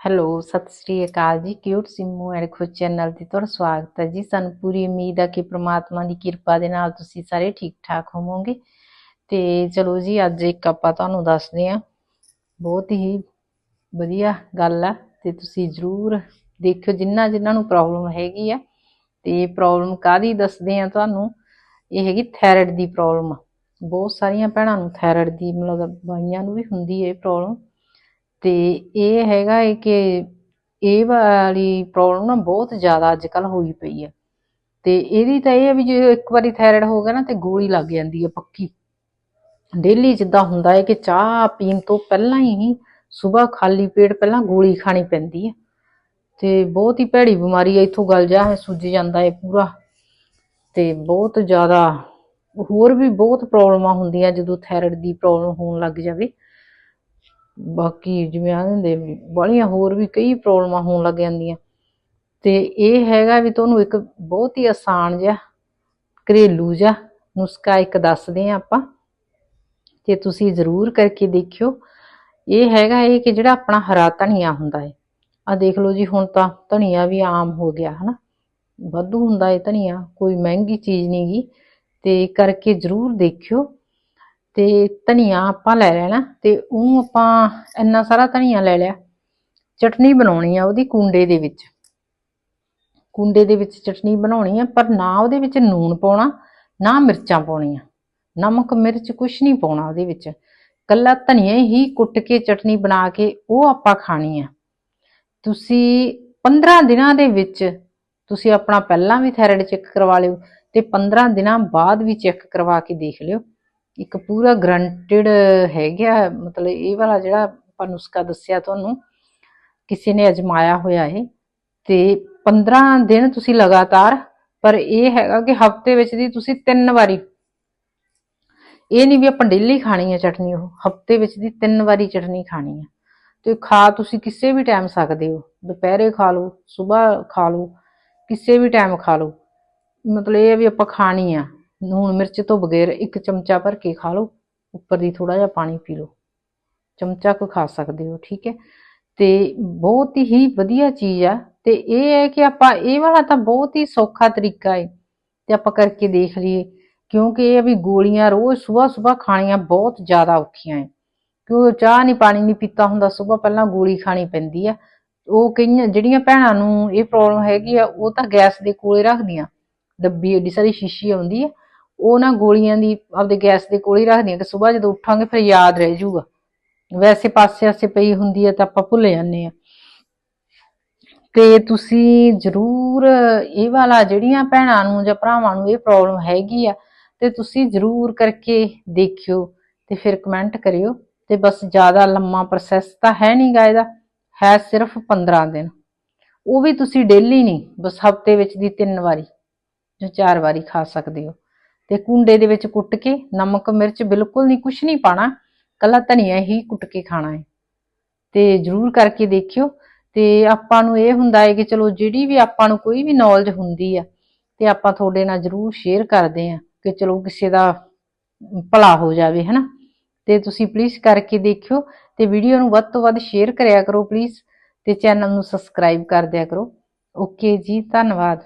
Hello, ਸਤਿ ਸ੍ਰੀ ਅਕਾਲ ਜੀ। Cute Simmu and Khush channel ਤੇ ਤੁਹਾਡਾ ਸਵਾਗਤ ਹੈ ਜੀ। ਸਾਨੂੰ ਪੂਰੀ ਉਮੀਦ ਹੈ ਕਿ ਪ੍ਰਮਾਤਮਾ ਦੀ ਕਿਰਪਾ ਦੇ ਨਾਲ ਤੁਸੀਂ ਸਾਰੇ ਠੀਕ ਠਾਕ ਹੋਵੋਗੇ। ਤੇ ਚਲੋ ਜੀ, ਅੱਜ ਇੱਕ ਆਪਾਂ ਤੁਹਾਨੂੰ ਦੱਸਦੇ ਹਾਂ। ਬਹੁਤ ਹੀ ਵਧੀਆ ਗੱਲ ਆ ਤੇ ਤੁਸੀਂ ਜ਼ਰੂਰ ਦੇਖਿਓ ਜਿਨ੍ਹਾਂ ਜਿਨ੍ਹਾਂ ਨੂੰ ਪ੍ਰੋਬਲਮ ਹੈਗੀ ਆ ਤੇ ਪ੍ਰੋਬਲਮ ਕਾਦੀ ਦੱਸਦੇ ਆ ਤੁਹਾਨੂੰ? ਇਹ ਹੈਗੀ ਥਾਇਰਾਇਡ ਦੀ ਪ੍ਰੋਬਲਮ ਬਹੁਤ ਸਾਰੀਆਂ ਭੈਣਾਂ ਨੂੰ ਥਾਇਰਾਇਡ ਦੀ ਮਤਲਬ ਬਾਈਆਂ ਨੂੰ ਵੀ ਹੁੰਦੀ ਹੈ ਇਹ ਪ੍ਰੋਬਲਮ ਤੇ ਇਹ ਹੈਗਾ ਹੈ ਕਿ ਇਹ ਵਾਲੀ ਪ੍ਰੋਬਲਮ ਨਾ ਬਹੁਤ ਜ਼ਿਆਦਾ ਅੱਜ ਕੱਲ ਹੋਈ ਪਈ ਹੈ ਤੇ ਇਹਦੀ ਤਾਂ ਇਹ ਹੈ ਵੀ ਜੇ ਇੱਕ ਵਾਰੀ ਥਾਇਰਾਇਡ ਹੋ ਗਿਆ ਨਾ ਤੇ ਗੋਲੀ ਲੱਗ ਜਾਂਦੀ ਹੈ ਪੱਕੀ। ਡੇਲੀ ਜਿੱਦਾਂ ਹੁੰਦਾ ਹੈ ਕਿ ਚਾਹ ਪੀਣ ਤੋਂ ਪਹਿਲਾਂ ਹੀ ਸਵੇਰ ਖਾਲੀ ਪੇਟ ਪਹਿਲਾਂ ਗੋਲੀ ਖਾਣੀ ਪੈਂਦੀ ਹੈ ਤੇ ਬਹੁਤ ਹੀ ਭੈੜੀ ਬਿਮਾਰੀ ਹੈ ਇੱਥੋਂ ਗਲ ਜਾ ਹੈ ਸੁੱਜ ਜਾਂਦਾ ਹੈ ਪੂਰਾ। ਤੇ ਬਹੁਤ ਜ਼ਿਆਦਾ ਹੋਰ ਵੀ ਬਹੁਤ ਪ੍ਰੋਬਲਮਾਂ ਹੁੰਦੀਆਂ ਜਦੋਂ ਥਾਇਰਾਇਡ ਦੀ ਪ੍ਰੋਬਲਮ ਹੋਣ ਲੱਗ ਜਾਵੇ। ਬਾਕੀ ਜਿਵੇਂ ਆ ਹੁੰਦੇ ਬਾਹਲੀਆਂ ਹੋਰ ਵੀ ਕਈ ਪ੍ਰੋਬਲਮਾਂ ਹੋਣ ਲੱਗ ਜਾਂਦੀਆਂ। ਤੇ ਇਹ ਹੈਗਾ ਵੀ ਤੁਹਾਨੂੰ ਇੱਕ ਬਹੁਤ ਹੀ ਆਸਾਨ ਜਿਹਾ ਘਰੇਲੂ ਜਿਹਾ ਨੁਸਖਾ ਇੱਕ ਦੱਸਦੇ ਆ ਆਪਾਂ। ਤੇ ਤੁਸੀਂ ਜ਼ਰੂਰ ਕਰਕੇ ਦੇਖਿਓ। ਇਹ ਹੈਗਾ ਇਹ ਕਿ ਜਿਹੜਾ ਆਪਣਾ ਹਰਾ ਧਨੀਆ ਹੁੰਦਾ ਹੈ ਆ ਦੇਖ ਲਓ ਜੀ ਹੁਣ ਤਾਂ ਧਨੀਆ ਵੀ ਆਮ ਹੋ ਗਿਆ, ਹਨਾ। ਵਾਧੂ ਹੁੰਦਾ ਹੈ ਧਨੀਆ, ਕੋਈ ਮਹਿੰਗੀ ਚੀਜ਼ ਨਹੀਂ ਗੀ। ਤੇ ਕਰਕੇ ਜ਼ਰੂਰ ਦੇਖਿਓ। ਤੇ ਧਨੀਆ ਆਪਾਂ ਲੈ ਲੈਣਾ ਤੇ ਉਹ ਆਪਾਂ ਇੰਨਾ ਸਾਰਾ ਧਨੀਆ ਲੈ ਲਿਆ। ਚਟਨੀ ਬਣਾਉਣੀ ਆ ਉਹਦੀ ਕੁੰਡੇ ਦੇ ਵਿੱਚ। ਕੁੰਡੇ ਦੇ ਵਿੱਚ ਚਟਨੀ ਬਣਾਉਣੀ ਆ, ਪਰ ਨਾ ਉਹਦੇ ਵਿੱਚ ਨੂਣ ਪਾਉਣਾ, ਨਾ ਮਿਰਚਾਂ ਪਾਉਣੀਆਂ। ਨਮਕ, ਮਿਰਚ ਕੁਛ ਨਹੀਂ ਪਾਉਣਾ ਉਹਦੇ ਵਿੱਚ। ਕੱਲਾ ਧਨੀਆ ਹੀ ਕੁੱਟ ਕੇ ਚਟਨੀ ਬਣਾ ਕੇ ਉਹ ਆਪਾਂ ਖਾਣੀ ਆ। ਤੁਸੀਂ 15 ਦਿਨਾਂ ਦੇ ਵਿੱਚ ਤੁਸੀਂ ਆਪਣਾ ਪਹਿਲਾਂ ਵੀ ਥਾਇਰਾਇਡ ਚੈੱਕ ਕਰਵਾ ਲਿਓ ਤੇ 15 ਦਿਨਾਂ ਬਾਅਦ ਵੀ ਚੈੱਕ ਕਰਵਾ ਕੇ ਦੇਖ ਲਿਓ। ਇੱਕ ਪੂਰਾ ਗਰੰਟਡ ਹੈਗਾ ਮਤਲਬ ਇਹ ਵਾਲਾ ਜਿਹੜਾ ਆਪਾਂ ਨੁਸਖਾ ਦੱਸਿਆ ਤੁਹਾਨੂੰ, ਕਿਸੇ ਨੇ ਅਜਮਾਇਆ ਹੋਇਆ ਹੈ ਤੇ 15 ਦਿਨ ਤੁਸੀਂ ਲਗਾਤਾਰ, ਪਰ ਇਹ ਹੈਗਾ ਕਿ ਹਫ਼ਤੇ ਵਿੱਚ ਦੀ ਤੁਸੀਂ ਤਿੰਨ ਵਾਰੀ, ਇਹ ਨਹੀਂ ਵੀ ਆਪਾਂ ਡੇਲੀ ਖਾਣੀ ਹੈ ਚਟਨੀ ਉਹ, ਹਫ਼ਤੇ ਵਿੱਚ ਦੀ ਤਿੰਨ ਵਾਰੀ ਚਟਨੀ ਖਾਣੀ ਹੈ। ਤੇ ਖਾ ਤੁਸੀਂ ਕਿਸੇ ਵੀ ਟਾਈਮ ਸਕਦੇ ਹੋ। ਦੁਪਹਿਰੇ ਖਾ ਲਓ ਸਵੇਰ ਖਾ ਲਓ, ਕਿਸੇ ਵੀ ਟਾਈਮ ਖਾ ਲਓ। ਮਤਲਬ ਇਹ ਵੀ ਆਪਾਂ ਖਾਣੀ ਆ। ਲੂਣ ਮਿਰਚ ਤੋਂ ਬਗੈਰ ਇੱਕ ਚਮਚਾ ਭਰ ਕੇ ਖਾ ਲਓ। ਉੱਪਰ ਦੀ ਥੋੜਾ ਜਿਹਾ ਪਾਣੀ ਪੀ ਲਓ। ਚਮਚਾ ਕੋ ਖਾ ਸਕਦੇ ਹੋ, ਠੀਕ ਹੈ? ਤੇ ਬਹੁਤ ਹੀ ਵਧੀਆ ਚੀਜ਼ ਆ। ਤੇ ਇਹ ਹੈ ਕਿ ਆਪਾਂ ਇਹ ਵਾਲਾ ਤਾਂ ਬਹੁਤ ਹੀ ਸੌਖਾ ਤਰੀਕਾ ਹੈ ਤੇ ਆਪਾਂ ਕਰਕੇ ਦੇਖ ਲਈਏ, ਕਿਉਂਕਿ ਇਹ ਵੀ ਗੋਲੀਆਂ ਰੋਜ਼ ਸਵੇਰ ਸਵੇਰ ਖਾਣੀਆਂ ਬਹੁਤ ਜ਼ਿਆਦਾ ਔਖੀਆਂ ਹੈ ਕਿਉਂ ਚਾਹ ਨਹੀਂ ਪਾਣੀ ਨਹੀਂ ਪੀਤਾ ਹੁੰਦਾ, ਸਵੇਰ ਪਹਿਲਾਂ ਗੋਲੀ ਖਾਣੀ ਪੈਂਦੀ ਆ। ਉਹ ਕਈਆਂ, ਜਿਹੜੀਆਂ ਭੈਣਾਂ ਨੂੰ ਇਹ ਪ੍ਰੋਬਲਮ ਹੈਗੀ ਆ, ਉਹ ਤਾਂ ਗੈਸ ਦੇ ਕੋਲੇ ਰੱਖਦੀਆਂ। ਡੱਬੀ ਏਡੀ ਸਾਰੀ ਸ਼ੀਸ਼ੀ ਆਉਂਦੀ ਆ। ਉਹ ਨਾ ਗੋਲੀਆਂ ਦੀ ਆਪਦੇ ਗੈਸ ਦੇ ਕੋਲ ਹੀ ਰੱਖਦੀਆਂ ਕਿ ਸਵੇਰ ਜਦੋਂ ਉੱਠਾਂਗੇ ਫਿਰ ਯਾਦ ਰਹਿ ਜਾਊਗਾ। ਵੈਸੇ ਪਾਸੇ ਆਸੇ ਪਈ ਹੁੰਦੀ ਹੈ ਤਾਂ ਆਪਾਂ ਭੁੱਲ ਜਾਂਦੇ ਆ ਤੇ ਤੁਸੀਂ ਜ਼ਰੂਰ ਇਹ ਵਾਲਾ ਜਿਹੜੀਆਂ ਭੈਣਾਂ ਨੂੰ ਜਾਂ ਭਰਾਵਾਂ ਨੂੰ ਇਹ ਪ੍ਰੋਬਲਮ ਹੈਗੀ ਆ, ਤੇ ਤੁਸੀਂ ਜ਼ਰੂਰ ਕਰਕੇ ਦੇਖਿਓ ਤੇ ਫਿਰ ਕਮੈਂਟ ਕਰਿਓ। ਤੇ ਬਸ ਜ਼ਿਆਦਾ ਲੰਮਾ ਪ੍ਰੋਸੈਸ ਤਾਂ ਹੈ ਨਹੀਂ ਗਾ ਇਹਦਾ, ਹੈ ਸਿਰਫ 15 ਦਿਨ। ਉਹ ਵੀ ਤੁਸੀਂ ਡੇਲੀ ਨਹੀਂ ਬਸ ਹਫ਼ਤੇ ਵਿੱਚ ਦੀ ਤਿੰਨ ਵਾਰੀ ਜਾਂ ਚਾਰ ਵਾਰੀ ਖਾ ਸਕਦੇ ਹੋ। ਤੇ ਕੁੰਡੇ ਦੇ ਵਿੱਚ ਕੁੱਟ ਕੇ ਨਮਕ, ਮਿਰਚ ਬਿਲਕੁਲ ਨਹੀਂ, ਕੁਛ ਨਹੀਂ ਪਾਣਾ। ਕੱਲਾ ਧਨੀਆ ਹੀ ਕੁੱਟ ਕੇ ਖਾਣਾ ਹੈ। ਤੇ ਜਰੂਰ ਕਰਕੇ ਦੇਖਿਓ। ਤੇ ਆਪਾਂ ਨੂੰ ਇਹ ਹੁੰਦਾ ਹੈ ਕਿ ਚਲੋ ਜਿਹੜੀ ਵੀ ਆਪਾਂ ਨੂੰ ਕੋਈ ਵੀ ਨੌਲੇਜ ਹੁੰਦੀ ਆ, ਤੇ ਆਪਾਂ ਤੁਹਾਡੇ ਨਾਲ ਜਰੂਰ ਸ਼ੇਅਰ ਕਰਦੇ ਆ ਕਿ ਚਲੋ ਕਿਸੇ ਦਾ ਭਲਾ ਹੋ ਜਾਵੇ, ਹਨਾ? ਤੇ ਤੁਸੀਂ ਪਲੀਜ਼ ਕਰਕੇ ਦੇਖਿਓ ਤੇ ਵੀਡੀਓ ਨੂੰ ਵੱਧ ਤੋਂ ਵੱਧ ਸ਼ੇਅਰ ਕਰਿਆ ਕਰੋ ਪਲੀਜ਼ ਤੇ ਚੈਨਲ ਨੂੰ ਸਬਸਕ੍ਰਾਈਬ ਕਰ ਦਿਆ ਕਰੋ। ਓਕੇ ਜੀ, ਧੰਨਵਾਦ।